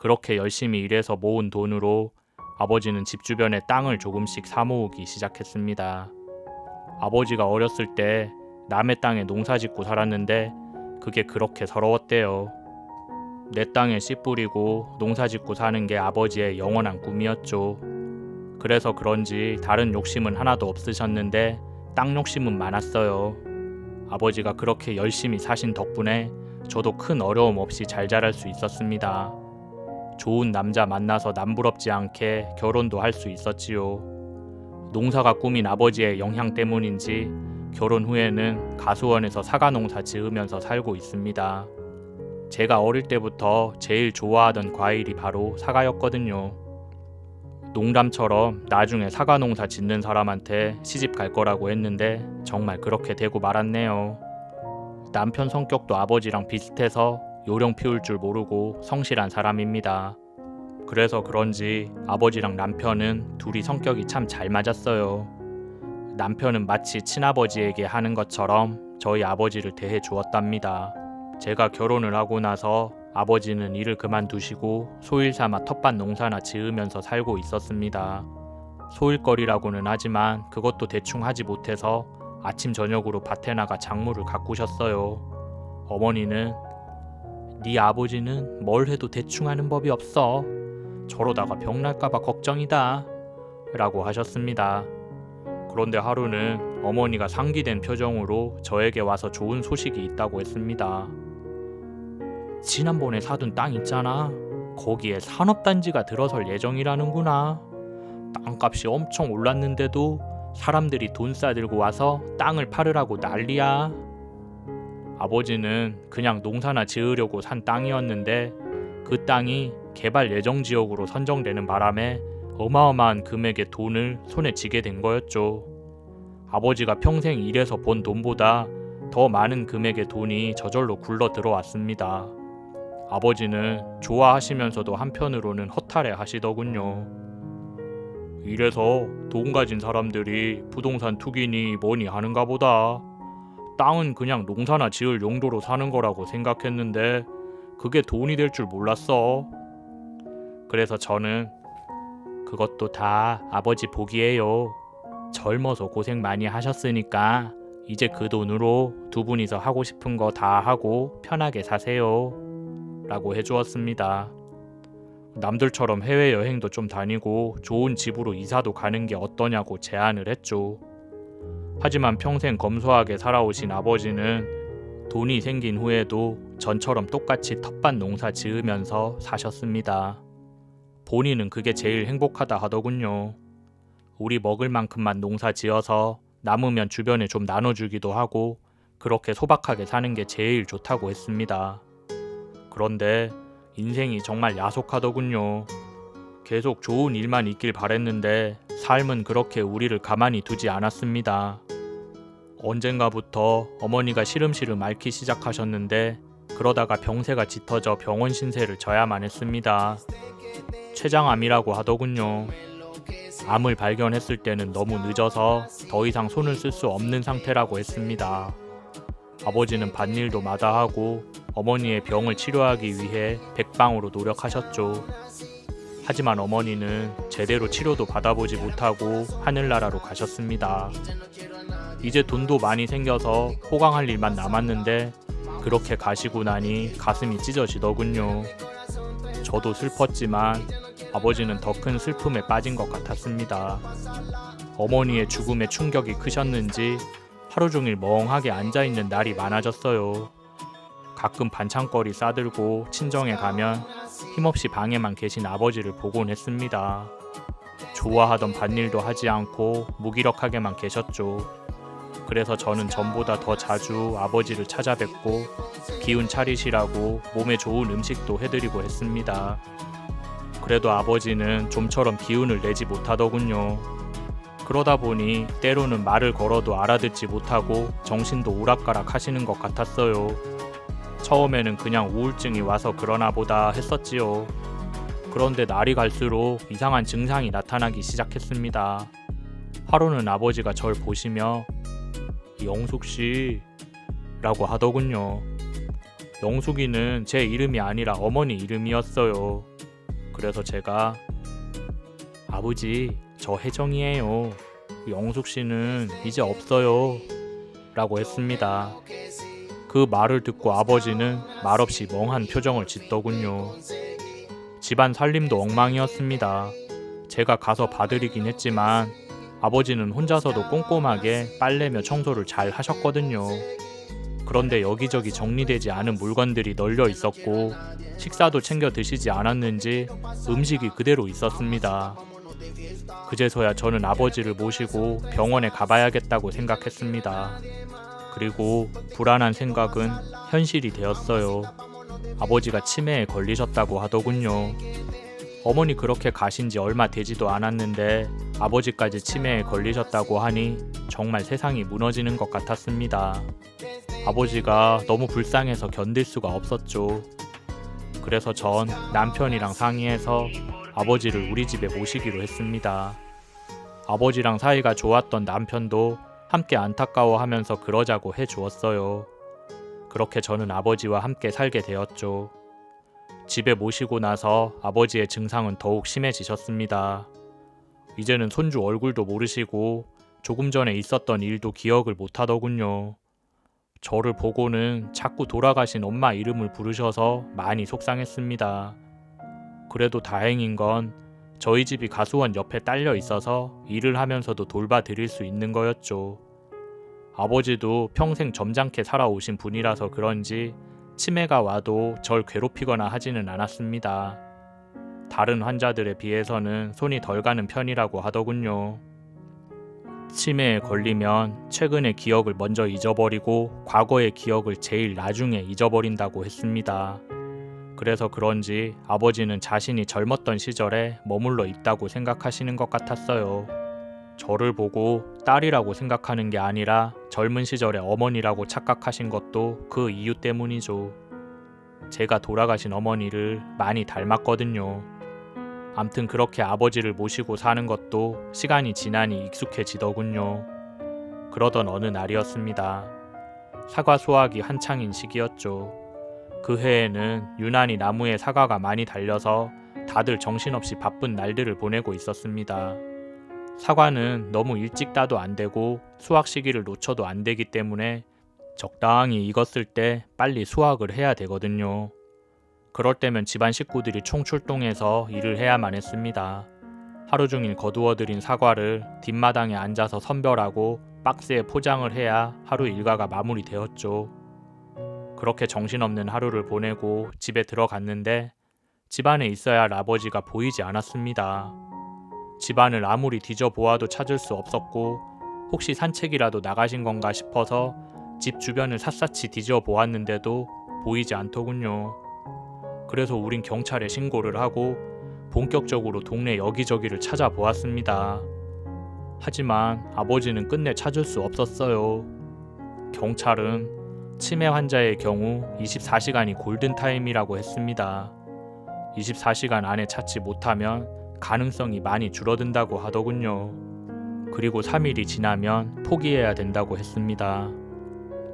그렇게 열심히 일해서 모은 돈으로 아버지는 집 주변에 땅을 조금씩 사모으기 시작했습니다. 아버지가 어렸을 때 남의 땅에 농사 짓고 살았는데 그게 그렇게 서러웠대요. 내 땅에 씨 뿌리고 농사 짓고 사는 게 아버지의 영원한 꿈이었죠. 그래서 그런지 다른 욕심은 하나도 없으셨는데 땅 욕심은 많았어요. 아버지가 그렇게 열심히 사신 덕분에 저도 큰 어려움 없이 잘 자랄 수 있었습니다. 좋은 남자 만나서 남부럽지 않게 결혼도 할 수 있었지요. 농사가 꿈인 아버지의 영향 때문인지 결혼 후에는 가수원에서 사과 농사 지으면서 살고 있습니다. 제가 어릴 때부터 제일 좋아하던 과일이 바로 사과였거든요. 농담처럼 나중에 사과 농사 짓는 사람한테 시집 갈 거라고 했는데 정말 그렇게 되고 말았네요. 남편 성격도 아버지랑 비슷해서 요령 피울 줄 모르고 성실한 사람입니다. 그래서 그런지 아버지랑 남편은 둘이 성격이 참 잘 맞았어요. 남편은 마치 친아버지에게 하는 것처럼 저희 아버지를 대해 주었답니다. 제가 결혼을 하고 나서 아버지는 일을 그만두시고 소일 삼아 텃밭 농사나 지으면서 살고 있었습니다. 소일거리라고는 하지만 그것도 대충 하지 못해서 아침 저녁으로 밭에 나가 작물을 가꾸셨어요. 어머니는 네 아버지는 뭘 해도 대충 하는 법이 없어. 저러다가 병날까봐 걱정이다. 라고 하셨습니다. 그런데 하루는 어머니가 상기된 표정으로 저에게 와서 좋은 소식이 있다고 했습니다. 지난번에 사둔 땅 있잖아. 거기에 산업단지가 들어설 예정이라는구나. 땅값이 엄청 올랐는데도 사람들이 돈 싸들고 와서 땅을 팔으라고 난리야. 아버지는 그냥 농사나 지으려고 산 땅이었는데 그 땅이 개발 예정 지역으로 선정되는 바람에 어마어마한 금액의 돈을 손에 쥐게 된 거였죠. 아버지가 평생 일해서 번 돈보다 더 많은 금액의 돈이 저절로 굴러 들어왔습니다. 아버지는 좋아하시면서도 한편으로는 허탈해 하시더군요. 이래서 돈 가진 사람들이 부동산 투기니 뭐니 하는가 보다. 땅은 그냥 농사나 지을 용도로 사는 거라고 생각했는데 그게 돈이 될 줄 몰랐어. 그래서 저는 그것도 다 아버지 복이에요. 젊어서 고생 많이 하셨으니까 이제 그 돈으로 두 분이서 하고 싶은 거 다 하고 편하게 사세요. 라고 해주었습니다. 남들처럼 해외여행도 좀 다니고 좋은 집으로 이사도 가는 게 어떠냐고 제안을 했죠. 하지만 평생 검소하게 살아오신 아버지는 돈이 생긴 후에도 전처럼 똑같이 텃밭 농사 지으면서 사셨습니다. 본인은 그게 제일 행복하다 하더군요. 우리 먹을 만큼만 농사 지어서 남으면 주변에 좀 나눠주기도 하고 그렇게 소박하게 사는 게 제일 좋다고 했습니다. 그런데 인생이 정말 야속하더군요. 계속 좋은 일만 있길 바랬는데 삶은 그렇게 우리를 가만히 두지 않았습니다. 언젠가부터 어머니가 시름시름 앓기 시작하셨는데 그러다가 병세가 짙어져 병원 신세를 져야만 했습니다. 췌장암이라고 하더군요. 암을 발견했을 때는 너무 늦어서 더 이상 손을 쓸 수 없는 상태라고 했습니다. 아버지는 밭일도 마다하고 어머니의 병을 치료하기 위해 백방으로 노력하셨죠. 하지만 어머니는 제대로 치료도 받아보지 못하고 하늘나라로 가셨습니다. 이제 돈도 많이 생겨서 호강할 일만 남았는데 그렇게 가시고 나니 가슴이 찢어지더군요. 저도 슬펐지만 아버지는 더 큰 슬픔에 빠진 것 같았습니다. 어머니의 죽음에 충격이 크셨는지 하루 종일 멍하게 앉아 있는 날이 많아졌어요. 가끔 반찬거리 싸들고 친정에 가면 힘없이 방에만 계신 아버지를 보곤 했습니다. 좋아하던 밭일도 하지 않고 무기력하게만 계셨죠. 그래서 저는 전보다 더 자주 아버지를 찾아뵙고 기운 차리시라고 몸에 좋은 음식도 해드리고 했습니다. 그래도 아버지는 좀처럼 기운을 내지 못하더군요. 그러다 보니 때로는 말을 걸어도 알아듣지 못하고 정신도 오락가락 하시는 것 같았어요. 처음에는 그냥 우울증이 와서 그러나 보다 했었지요. 그런데 날이 갈수록 이상한 증상이 나타나기 시작했습니다. 하루는 아버지가 절 보시며 영숙 씨라고 하더군요. 영숙이는 제 이름이 아니라 어머니 이름이었어요. 그래서 제가 아버지 저 혜정이에요. 영숙 씨는 이제 없어요. 라고 했습니다. 그 말을 듣고 아버지는 말없이 멍한 표정을 짓더군요. 집안 살림도 엉망이었습니다. 제가 가서 봐드리긴 했지만 아버지는 혼자서도 꼼꼼하게 빨래며 청소를 잘 하셨거든요. 그런데 여기저기 정리되지 않은 물건들이 널려 있었고 식사도 챙겨 드시지 않았는지 음식이 그대로 있었습니다. 그제서야 저는 아버지를 모시고 병원에 가봐야겠다고 생각했습니다. 그리고 불안한 생각은 현실이 되었어요. 아버지가 치매에 걸리셨다고 하더군요. 어머니 그렇게 가신 지 얼마 되지도 않았는데 아버지까지 치매에 걸리셨다고 하니 정말 세상이 무너지는 것 같았습니다. 아버지가 너무 불쌍해서 견딜 수가 없었죠. 그래서 전 남편이랑 상의해서 아버지를 우리 집에 모시기로 했습니다. 아버지랑 사이가 좋았던 남편도 함께 안타까워하면서 그러자고 해 주었어요. 그렇게 저는 아버지와 함께 살게 되었죠. 집에 모시고 나서 아버지의 증상은 더욱 심해지셨습니다. 이제는 손주 얼굴도 모르시고 조금 전에 있었던 일도 기억을 못 하더군요. 저를 보고는 자꾸 돌아가신 엄마 이름을 부르셔서 많이 속상했습니다. 그래도 다행인 건 저희 집이 가수원 옆에 딸려 있어서 일을 하면서도 돌봐 드릴 수 있는 거였죠. 아버지도 평생 점잖게 살아오신 분이라서 그런지 치매가 와도 절 괴롭히거나 하지는 않았습니다. 다른 환자들에 비해서는 손이 덜 가는 편이라고 하더군요. 치매에 걸리면 최근의 기억을 먼저 잊어버리고 과거의 기억을 제일 나중에 잊어버린다고 했습니다. 그래서 그런지 아버지는 자신이 젊었던 시절에 머물러 있다고 생각하시는 것 같았어요. 저를 보고 딸이라고 생각하는 게 아니라 젊은 시절에 어머니라고 착각하신 것도 그 이유 때문이죠. 제가 돌아가신 어머니를 많이 닮았거든요. 암튼 그렇게 아버지를 모시고 사는 것도 시간이 지나니 익숙해지더군요. 그러던 어느 날이었습니다. 사과 수확이 한창인 시기였죠. 그 해에는 유난히 나무에 사과가 많이 달려서 다들 정신없이 바쁜 날들을 보내고 있었습니다. 사과는 너무 일찍 따도 안 되고 수확 시기를 놓쳐도 안 되기 때문에 적당히 익었을 때 빨리 수확을 해야 되거든요. 그럴 때면 집안 식구들이 총출동해서 일을 해야만 했습니다. 하루 종일 거두어들인 사과를 뒷마당에 앉아서 선별하고 박스에 포장을 해야 하루 일과가 마무리되었죠. 그렇게 정신없는 하루를 보내고 집에 들어갔는데 집안에 있어야 할 아버지가 보이지 않았습니다. 집안을 아무리 뒤져보아도 찾을 수 없었고 혹시 산책이라도 나가신 건가 싶어서 집 주변을 샅샅이 뒤져보았는데도 보이지 않더군요. 그래서 우린 경찰에 신고를 하고 본격적으로 동네 여기저기를 찾아보았습니다. 하지만 아버지는 끝내 찾을 수 없었어요. 경찰은 치매 환자의 경우 24시간이 골든타임이라고 했습니다. 24시간 안에 찾지 못하면 가능성이 많이 줄어든다고 하더군요. 그리고 3일이 지나면 포기해야 된다고 했습니다.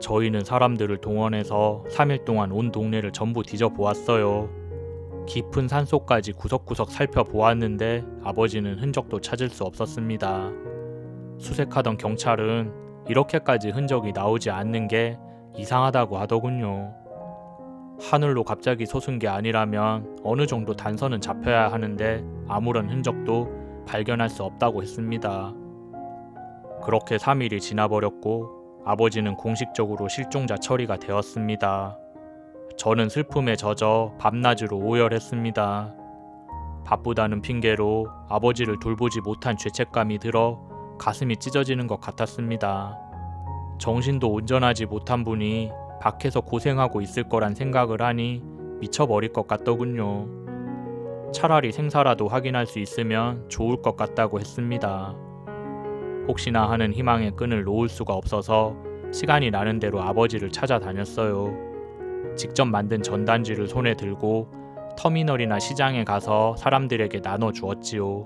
저희는 사람들을 동원해서 3일 동안 온 동네를 전부 뒤져보았어요. 깊은 산속까지 구석구석 살펴보았는데 아버지는 흔적도 찾을 수 없었습니다. 수색하던 경찰은 이렇게까지 흔적이 나오지 않는 게 이상하다고 하더군요. 하늘로 갑자기 솟은 게 아니라면 어느 정도 단서는 잡혀야 하는데 아무런 흔적도 발견할 수 없다고 했습니다. 그렇게 3일이 지나버렸고 아버지는 공식적으로 실종자 처리가 되었습니다. 저는 슬픔에 젖어 밤낮으로 오열했습니다. 바쁘다는 핑계로 아버지를 돌보지 못한 죄책감이 들어 가슴이 찢어지는 것 같았습니다. 정신도 온전하지 못한 분이 밖에서 고생하고 있을 거란 생각을 하니 미쳐버릴 것 같더군요. 차라리 생사라도 확인할 수 있으면 좋을 것 같다고 했습니다. 혹시나 하는 희망의 끈을 놓을 수가 없어서 시간이 나는 대로 아버지를 찾아다녔어요. 직접 만든 전단지를 손에 들고 터미널이나 시장에 가서 사람들에게 나눠 주었지요.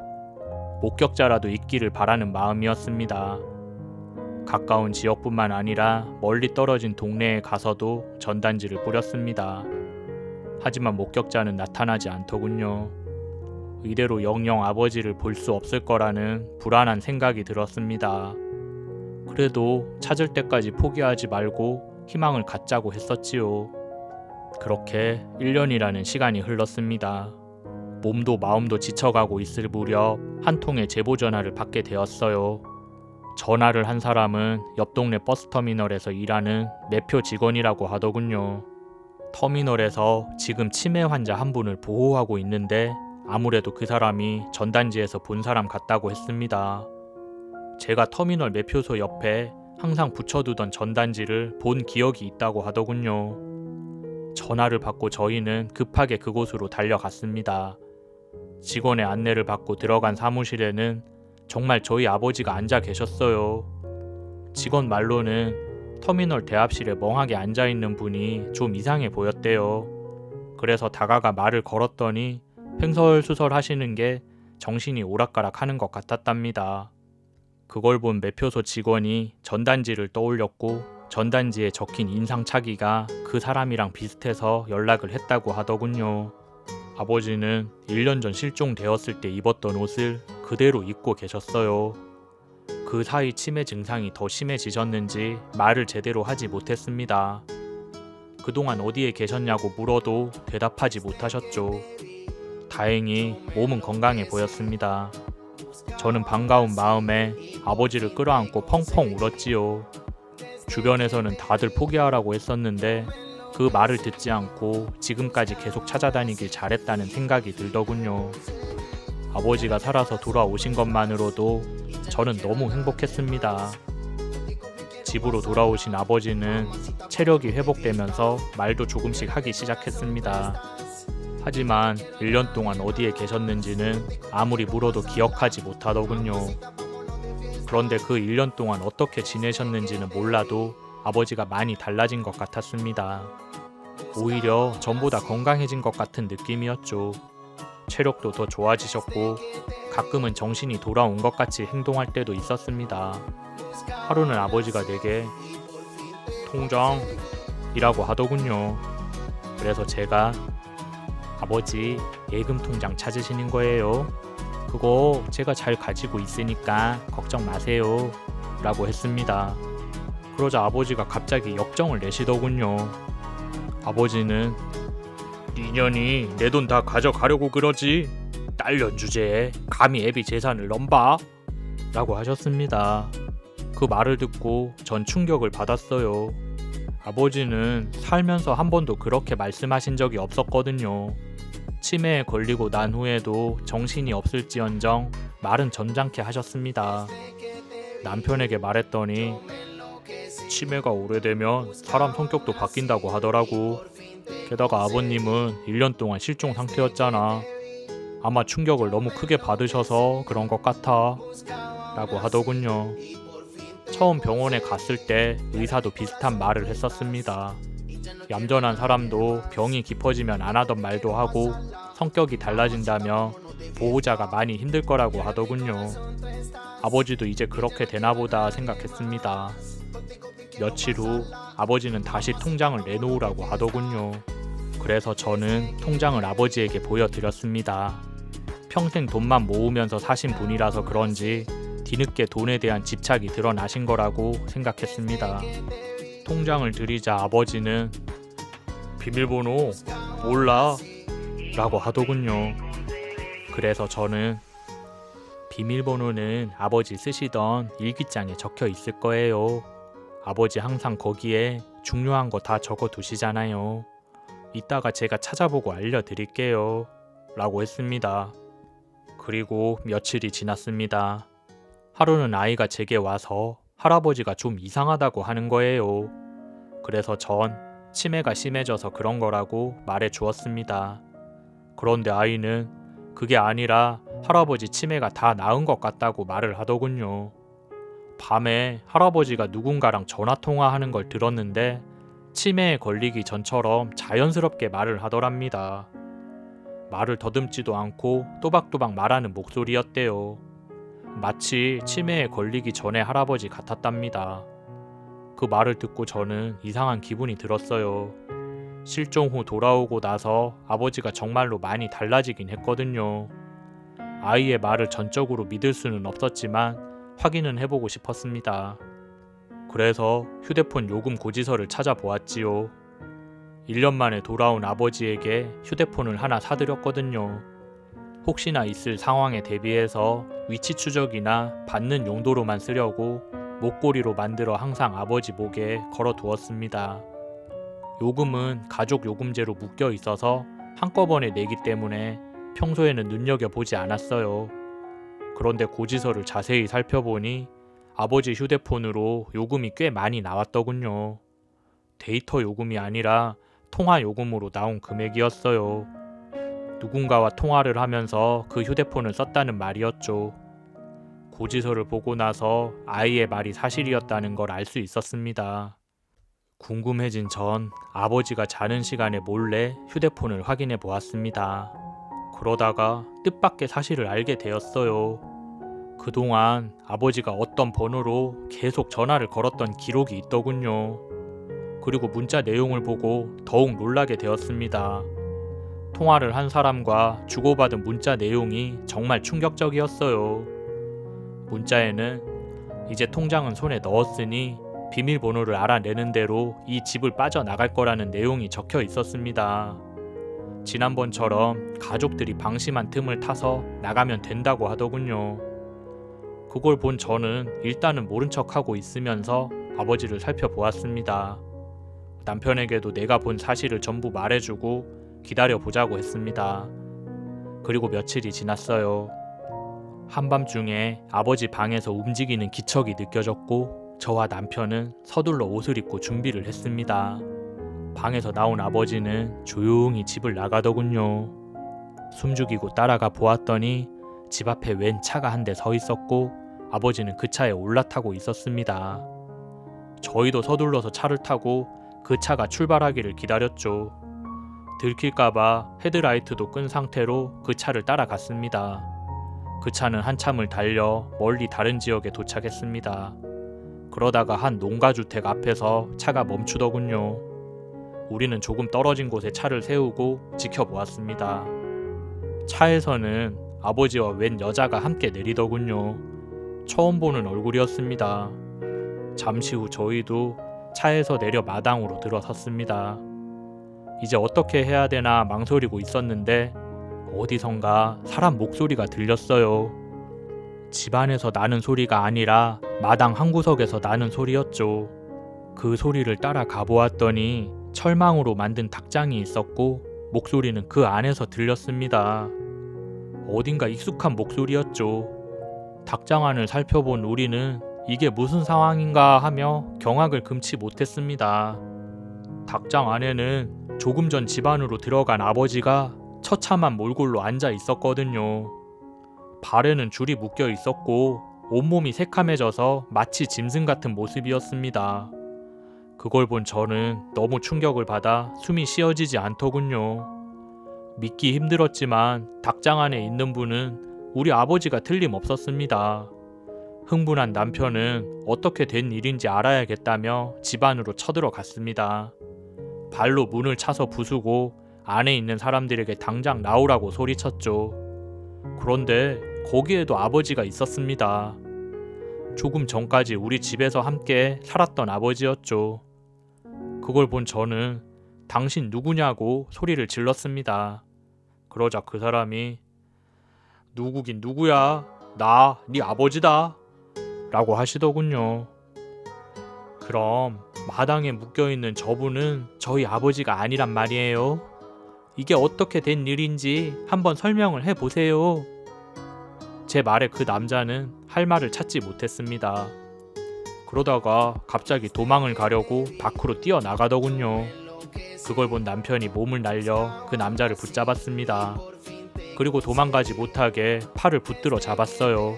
목격자라도 있기를 바라는 마음이었습니다. 가까운 지역뿐만 아니라 멀리 떨어진 동네에 가서도 전단지를 뿌렸습니다. 하지만 목격자는 나타나지 않더군요. 이대로 영영 아버지를 볼 수 없을 거라는 불안한 생각이 들었습니다. 그래도 찾을 때까지 포기하지 말고 희망을 갖자고 했었지요. 그렇게 1년이라는 시간이 흘렀습니다. 몸도 마음도 지쳐가고 있을 무렵 한 통의 제보 전화를 받게 되었어요. 전화를 한 사람은 옆 동네 버스터미널에서 일하는 매표 직원이라고 하더군요. 터미널에서 지금 치매 환자 한 분을 보호하고 있는데 아무래도 그 사람이 전단지에서 본 사람 같다고 했습니다. 제가 터미널 매표소 옆에 항상 붙여두던 전단지를 본 기억이 있다고 하더군요. 전화를 받고 저희는 급하게 그곳으로 달려갔습니다. 직원의 안내를 받고 들어간 사무실에는 정말 저희 아버지가 앉아 계셨어요. 직원 말로는 터미널 대합실에 멍하게 앉아 있는 분이 좀 이상해 보였대요. 그래서 다가가 말을 걸었더니 횡설수설 하시는 게 정신이 오락가락 하는 것 같았답니다. 그걸 본 매표소 직원이 전단지를 떠올렸고 전단지에 적힌 인상착의가 그 사람이랑 비슷해서 연락을 했다고 하더군요. 아버지는 1년 전 실종되었을 때 입었던 옷을 그대로 입고 계셨어요. 그 사이 치매 증상이 더 심해지셨는지 말을 제대로 하지 못했습니다. 그동안 어디에 계셨냐고 물어도 대답하지 못하셨죠. 다행히 몸은 건강해 보였습니다. 저는 반가운 마음에 아버지를 끌어안고 펑펑 울었지요. 주변에서는 다들 포기하라고 했었는데 그 말을 듣지 않고 지금까지 계속 찾아다니길 잘했다는 생각이 들더군요. 아버지가 살아서 돌아오신 것만으로도 저는 너무 행복했습니다. 집으로 돌아오신 아버지는 체력이 회복되면서 말도 조금씩 하기 시작했습니다. 하지만 1년 동안 어디에 계셨는지는 아무리 물어도 기억하지 못하더군요. 그런데 그 1년 동안 어떻게 지내셨는지는 몰라도 아버지가 많이 달라진 것 같았습니다. 오히려 전보다 건강해진 것 같은 느낌이었죠. 체력도 더 좋아지셨고 가끔은 정신이 돌아온 것 같이 행동할 때도 있었습니다. 하루는 아버지가 내게 통장 이라고 하더군요. 그래서 제가 아버지 예금 통장 찾으시는 거예요. 그거 제가 잘 가지고 있으니까 걱정 마세요. 라고 했습니다. 그러자 아버지가 갑자기 역정을 내시더군요. 아버지는 니년이 내 돈 다 가져가려고 그러지. 딸년 주제에 감히 애비 재산을 넘봐? 라고 하셨습니다. 그 말을 듣고 전 충격을 받았어요. 아버지는 살면서 한 번도 그렇게 말씀하신 적이 없었거든요. 치매에 걸리고 난 후에도 정신이 없을지언정 말은 점잖게 하셨습니다. 남편에게 말했더니 치매가 오래되면 사람 성격도 바뀐다고 하더라고. 게다가 아버님은 1년 동안 실종 상태였잖아. 아마 충격을 너무 크게 받으셔서 그런 것 같아. 라고 하더군요. 처음 병원에 갔을 때 의사도 비슷한 말을 했었습니다. 얌전한 사람도 병이 깊어지면 안 하던 말도 하고 성격이 달라진다며 보호자가 많이 힘들 거라고 하더군요. 아버지도 이제 그렇게 되나 보다 생각했습니다. 며칠 후 아버지는 다시 통장을 내놓으라고 하더군요. 그래서 저는 통장을 아버지에게 보여드렸습니다. 평생 돈만 모으면서 사신 분이라서 그런지 뒤늦게 돈에 대한 집착이 드러나신 거라고 생각했습니다. 통장을 드리자 아버지는 비밀번호 몰라 라고 하더군요. 그래서 저는 비밀번호는 아버지 쓰시던 일기장에 적혀 있을 거예요. 아버지 항상 거기에 중요한 거 다 적어 두시잖아요. 이따가 제가 찾아보고 알려드릴게요. 라고 했습니다. 그리고 며칠이 지났습니다. 하루는 아이가 제게 와서 할아버지가 좀 이상하다고 하는 거예요. 그래서 전 치매가 심해져서 그런 거라고 말해 주었습니다. 그런데 아이는 그게 아니라 할아버지 치매가 다 나은 것 같다고 말을 하더군요. 밤에 할아버지가 누군가랑 전화 통화하는 걸 들었는데 치매에 걸리기 전처럼 자연스럽게 말을 하더랍니다. 말을 더듬지도 않고 또박또박 말하는 목소리였대요. 마치 치매에 걸리기 전에 할아버지 같았답니다. 그 말을 듣고 저는 이상한 기분이 들었어요. 실종 후 돌아오고 나서 아버지가 정말로 많이 달라지긴 했거든요. 아이의 말을 전적으로 믿을 수는 없었지만 확인은 해보고 싶었습니다. 그래서 휴대폰 요금 고지서를 찾아보았지요. 1년 만에 돌아온 아버지에게 휴대폰을 하나 사드렸거든요. 혹시나 있을 상황에 대비해서 위치 추적이나 받는 용도로만 쓰려고 목걸이로 만들어 항상 아버지 목에 걸어 두었습니다. 요금은 가족 요금제로 묶여 있어서 한꺼번에 내기 때문에 평소에는 눈여겨보지 않았어요. 그런데 고지서를 자세히 살펴보니 아버지 휴대폰으로 요금이 꽤 많이 나왔더군요. 데이터 요금이 아니라 통화 요금으로 나온 금액이었어요. 누군가와 통화를 하면서 그 휴대폰을 썼다는 말이었죠. 고지서를 보고 나서 아이의 말이 사실이었다는 걸 알 수 있었습니다. 궁금해진 전 아버지가 자는 시간에 몰래 휴대폰을 확인해 보았습니다. 그러다가 뜻밖의 사실을 알게 되었어요. 그동안 아버지가 어떤 번호로 계속 전화를 걸었던 기록이 있더군요. 그리고 문자 내용을 보고 더욱 놀라게 되었습니다. 통화를 한 사람과 주고받은 문자 내용이 정말 충격적이었어요. 문자에는 이제 통장은 손에 넣었으니 비밀번호를 알아내는 대로 이 집을 빠져나갈 거라는 내용이 적혀 있었습니다. 지난번처럼 가족들이 방심한 틈을 타서 나가면 된다고 하더군요. 그걸 본 저는 일단은 모른 척하고 있으면서 아버지를 살펴보았습니다. 남편에게도 내가 본 사실을 전부 말해주고 기다려 보자고 했습니다. 그리고 며칠이 지났어요. 한밤중에 아버지 방에서 움직이는 기척이 느껴졌고 저와 남편은 서둘러 옷을 입고 준비를 했습니다. 방에서 나온 아버지는 조용히 집을 나가더군요. 숨죽이고 따라가 보았더니 집 앞에 웬 차가 한 대 서 있었고 아버지는 그 차에 올라타고 있었습니다. 저희도 서둘러서 차를 타고 그 차가 출발하기를 기다렸죠. 들킬까봐 헤드라이트도 끈 상태로 그 차를 따라갔습니다. 그 차는 한참을 달려 멀리 다른 지역에 도착했습니다. 그러다가 한 농가주택 앞에서 차가 멈추더군요. 우리는 조금 떨어진 곳에 차를 세우고 지켜보았습니다. 차에서는 아버지와 웬 여자가 함께 내리더군요. 처음 보는 얼굴이었습니다. 잠시 후 저희도 차에서 내려 마당으로 들어섰습니다. 이제 어떻게 해야 되나 망설이고 있었는데 어디선가 사람 목소리가 들렸어요. 집안에서 나는 소리가 아니라 마당 한 구석에서 나는 소리였죠. 그 소리를 따라 가보았더니 철망으로 만든 닭장이 있었고 목소리는 그 안에서 들렸습니다. 어딘가 익숙한 목소리였죠. 닭장 안을 살펴본 우리는 이게 무슨 상황인가 하며 경악을 금치 못했습니다. 닭장 안에는 조금 전 집 안으로 들어간 아버지가 처참한 몰골로 앉아 있었거든요. 발에는 줄이 묶여 있었고 온몸이 새카매져서 마치 짐승 같은 모습이었습니다. 그걸 본 저는 너무 충격을 받아 숨이 쉬어지지 않더군요. 믿기 힘들었지만 닭장 안에 있는 분은 우리 아버지가 틀림없었습니다. 흥분한 남편은 어떻게 된 일인지 알아야겠다며 집 안으로 쳐들어갔습니다. 발로 문을 차서 부수고 안에 있는 사람들에게 당장 나오라고 소리쳤죠. 그런데 거기에도 아버지가 있었습니다. 조금 전까지 우리 집에서 함께 살았던 아버지였죠. 그걸 본 저는 당신 누구냐고 소리를 질렀습니다. 그러자 그 사람이 누구긴 누구야? 나 네 아버지다. 라고 하시더군요. 그럼 마당에 묶여 있는 저분은 저희 아버지가 아니란 말이에요. 이게 어떻게 된 일인지 한번 설명을 해 보세요. 제 말에 그 남자는 할 말을 찾지 못했습니다. 그러다가 갑자기 도망을 가려고 밖으로 뛰어나가더군요. 그걸 본 남편이 몸을 날려 그 남자를 붙잡았습니다. 그리고 도망가지 못하게 팔을 붙들어 잡았어요.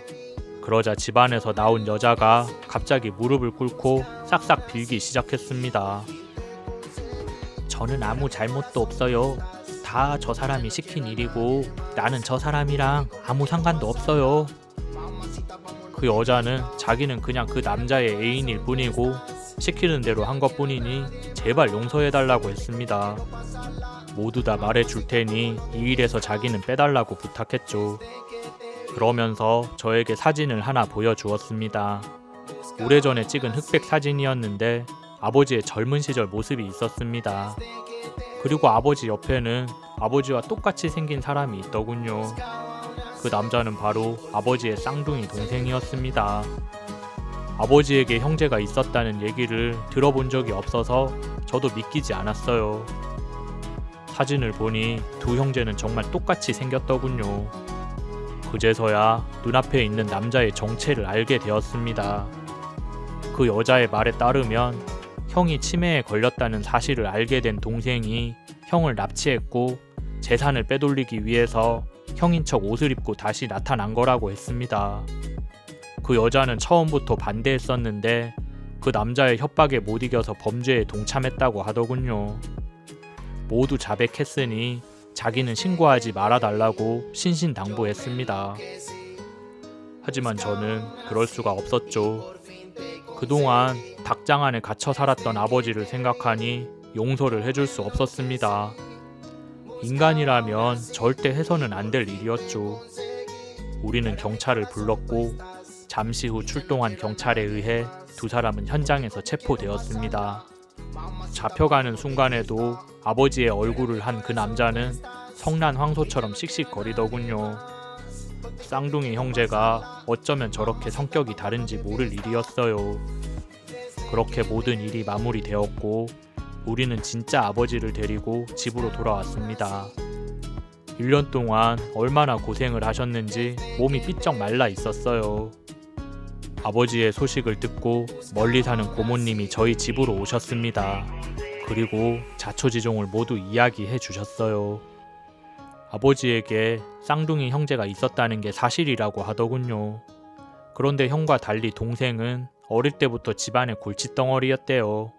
그러자 집안에서 나온 여자가 갑자기 무릎을 꿇고 싹싹 빌기 시작했습니다. 저는 아무 잘못도 없어요. 다 저 사람이 시킨 일이고 나는 저 사람이랑 아무 상관도 없어요. 그 여자는 자기는 그냥 그 남자의 애인일 뿐이고 시키는 대로 한 것 뿐이니 제발 용서해달라고 했습니다. 모두 다 말해줄 테니 이 일에서 자기는 빼달라고 부탁했죠. 그러면서 저에게 사진을 하나 보여주었습니다. 오래전에 찍은 흑백 사진이었는데 아버지의 젊은 시절 모습이 있었습니다. 그리고 아버지 옆에는 아버지와 똑같이 생긴 사람이 있더군요. 그 남자는 바로 아버지의 쌍둥이 동생이었습니다. 아버지에게 형제가 있었다는 얘기를 들어본 적이 없어서 저도 믿기지 않았어요. 사진을 보니 두 형제는 정말 똑같이 생겼더군요. 그제서야 눈앞에 있는 남자의 정체를 알게 되었습니다. 그 여자의 말에 따르면 형이 치매에 걸렸다는 사실을 알게 된 동생이 형을 납치했고 재산을 빼돌리기 위해서 형인 척 옷을 입고 다시 나타난 거라고 했습니다. 그 여자는 처음부터 반대했었는데 그 남자의 협박에 못 이겨서 범죄에 동참했다고 하더군요. 모두 자백했으니 자기는 신고하지 말아달라고 신신당부했습니다. 하지만 저는 그럴 수가 없었죠. 그동안 닭장 안에 갇혀 살았던 아버지를 생각하니 용서를 해줄 수 없었습니다. 인간이라면 절대 해서는 안 될 일이었죠. 우리는 경찰을 불렀고 잠시 후 출동한 경찰에 의해 두 사람은 현장에서 체포되었습니다. 잡혀가는 순간에도 아버지의 얼굴을 한 그 남자는 성난 황소처럼 씩씩거리더군요. 쌍둥이 형제가 어쩌면 저렇게 성격이 다른지 모를 일이었어요. 그렇게 모든 일이 마무리되었고 우리는 진짜 아버지를 데리고 집으로 돌아왔습니다. 1년 동안 얼마나 고생을 하셨는지 몸이 삐쩍 말라 있었어요. 아버지의 소식을 듣고 멀리 사는 고모님이 저희 집으로 오셨습니다. 그리고 자초지종을 모두 이야기해 주셨어요. 아버지에게 쌍둥이 형제가 있었다는 게 사실이라고 하더군요. 그런데 형과 달리 동생은 어릴 때부터 집안의 골칫덩어리였대요.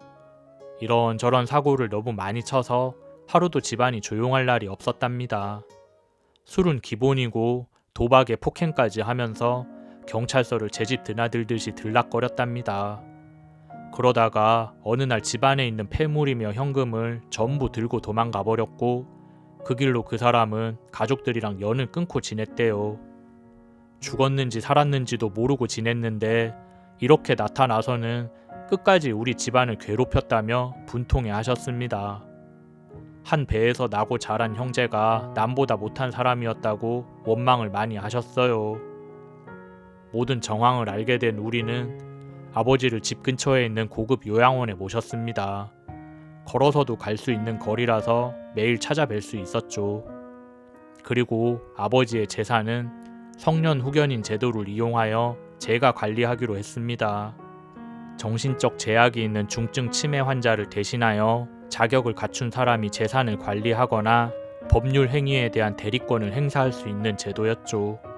이런 저런 사고를 너무 많이 쳐서 하루도 집안이 조용할 날이 없었답니다. 술은 기본이고 도박에 폭행까지 하면서 경찰서를 제 집 드나들듯이 들락거렸답니다. 그러다가 어느 날 집안에 있는 폐물이며 현금을 전부 들고 도망가 버렸고 그 길로 그 사람은 가족들이랑 연을 끊고 지냈대요. 죽었는지 살았는지도 모르고 지냈는데 이렇게 나타나서는 끝까지 우리 집안을 괴롭혔다며 분통해 하셨습니다. 한 배에서 나고 자란 형제가 남보다 못한 사람이었다고 원망을 많이 하셨어요. 모든 정황을 알게 된 우리는 아버지를 집 근처에 있는 고급 요양원에 모셨습니다. 걸어서도 갈 수 있는 거리라서 매일 찾아뵐 수 있었죠. 그리고 아버지의 재산은 성년 후견인 제도를 이용하여 제가 관리하기로 했습니다. 정신적 제약이 있는 중증 치매 환자를 대신하여 자격을 갖춘 사람이 재산을 관리하거나 법률 행위에 대한 대리권을 행사할 수 있는 제도였죠.